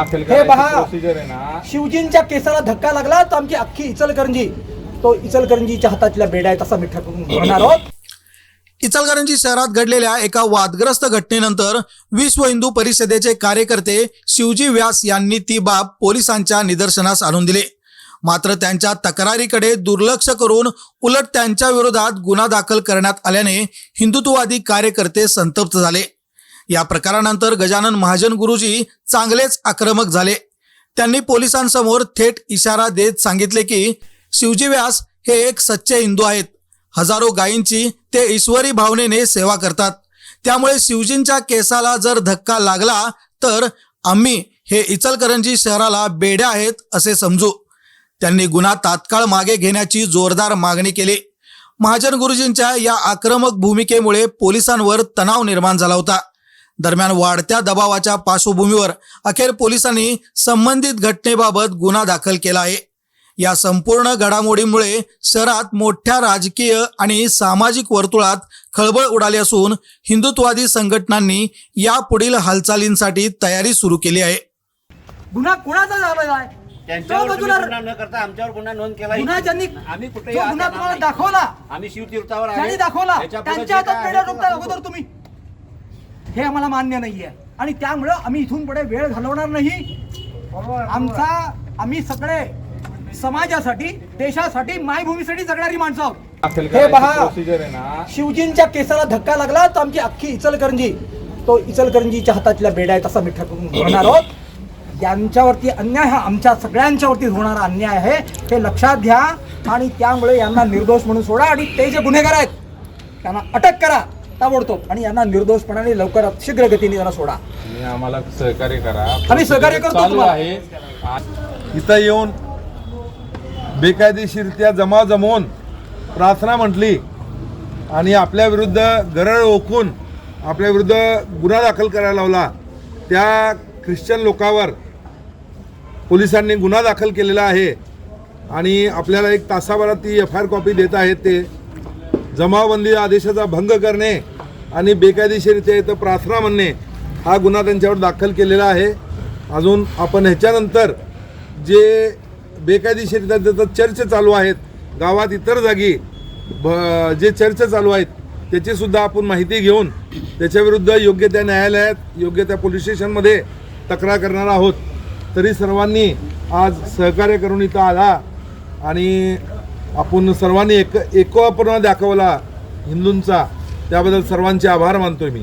हे पहा. प्रोसिजर आहे ना. शिवजींच्या केसाला धक्का लागला तर आमची अख्खी इचलकरंजी तो इचलकरंजीच्या हातातल्या बेड्या आहेत असा मिठा करून घेणार आहोत. इचलकरंजी शहरात घडलेल्या एका वादग्रस्त घटनेनंतर विश्व हिंदू परिषदेचे कार्यकर्ते शिवजी व्यास यांनी ती बाब पोलिसांच्या निदर्शनास आणून दिले. मात्र त्यांच्या तक्रारीकडे दुर्लक्ष करून उलट त्यांच्या विरोधात गुन्हा दाखल करण्यात आल्याने हिंदुत्ववादी कार्यकर्ते संतप्त झाले. या प्रकारानंतर गजानन महाजन गुरुजी चांगलेच आक्रमक झाले. त्यांनी पोलिसांसमोर थेट इशारा देत सांगितले की शिवजी व्यास हे एक सच्चे हिंदू आहेत. हजारो गायींची ते ईश्वरी भावनेने सेवा करतात. त्यामुळे शिवजींच्या केसाला जर धक्का लागला तर आम्ही हे इचलकरंजी शहराला बेड्या आहेत असे समजू. त्यांनी गुन्हा तात्काळ मागे घेण्याची जोरदार मागणी केली. महाजन गुरुजींच्या या आक्रमक भूमिकेमुळे पोलिसांवर तणाव निर्माण झाला होता. दरम्यान वाढत्या दबावाच्या पार्श्वभूमीवर अखेर पोलिसांनी संबंधित घटनेबाबत गुन्हा दाखल केला आहे. या संपूर्ण घडामोडीमुळे शहरात मोठ्या राजकीय आणि सामाजिक वर्तुळात खळबळ उडाली असून हिंदुत्वादी संघटनांनी यापुढील हालचालींसाठी तयारी सुरू केली आहे. गुन्हा कोणाचा झालेला आहे? त्यांच्यावर तुम्ही बाजूला गुन्हा न करता आमच्यावर गुन्हा नोंद केला गुन्हा ज्यांनी आम्ही जो गुन्हा तुम्हाला दाखवला. आम्ही शिवतीर्थावर दाखवला. त्यांच्या जे हातात काय पेढ्या आहे ते रोखता दाखवू. अगोदर तुम्ही. हे आम्हाला मान्य नाहीये. आणि त्यामुळं आम्ही इथून पुढे वेळ घालवणार नाही. आमचा आम्ही सगळे समाजासाठी देशासाठी मायभूमीसाठी जगणारी माणसं आहोत. हे पहा. प्रोसिजर आहे ना. शिवजींच्या केसाला धक्का लागला तर आमची अख्खी इचलकरंजी तो इचलकरंजीच्या हातातल्या बेड्या आहेत असा मिठा करून घेणार आहोत. यांच्यावरती अन्याय हा आमच्या सगळ्यांच्यावरती होणारा अन्याय आहे. हे लक्षात घ्या. आणि त्यामुळे यांना निर्दोष म्हणून सोडा. आणि ते जे गुन्हेगार आहेत त्यांना अटक करा. ताबडतोब. आणि यांना निर्दोषपणाने लवकरात शीघ्र गतीने त्यांना सोडा. तुम्ही आम्हाला सहकार्य करा. आम्ही सहकार्य करतो चालू तुम्हाला. आहे. इथं येऊन बेकायदेशीरत्या जमाव जमवून प्रार्थना म्हटली आणि आपल्या विरुद्ध गरळ ओकून आपल्या विरुद्ध गुन्हा दाखल करायला लावला. त्या ख्रिश्चन लोकावर पोलिसांनी गुन्हा दाखल केलेला आहे आणि आपल्याला एक तासाभरात ती एफ आय आर कॉपी देत आहेत ते. जमावबंदी आदेशाचा भंग करणे आणि बेकायदेशीरित्या इथं प्रार्थना म्हणणे हा गुन्हा त्यांच्यावर दाखल केलेला आहे. अजून आपण ह्याच्यानंतर जे बेकायदेशीरित्या त्याचं चर्च चालू आहेत गावात इतर जागी ब जे चर्च चालू आहेत त्याचीसुद्धा आपण माहिती घेऊन त्याच्याविरुद्ध योग्य त्या न्यायालयात योग्य त्या पोलीस स्टेशनमध्ये तक्रार करणार आहोत. तरी सर्वांनी आज सहकार्य करून इथं आला आणि आपण सर्वांनी एक एकोपणा दाखवला हिंदूंचा. त्याबद्दल सर्वांचे आभार मानतोय मी.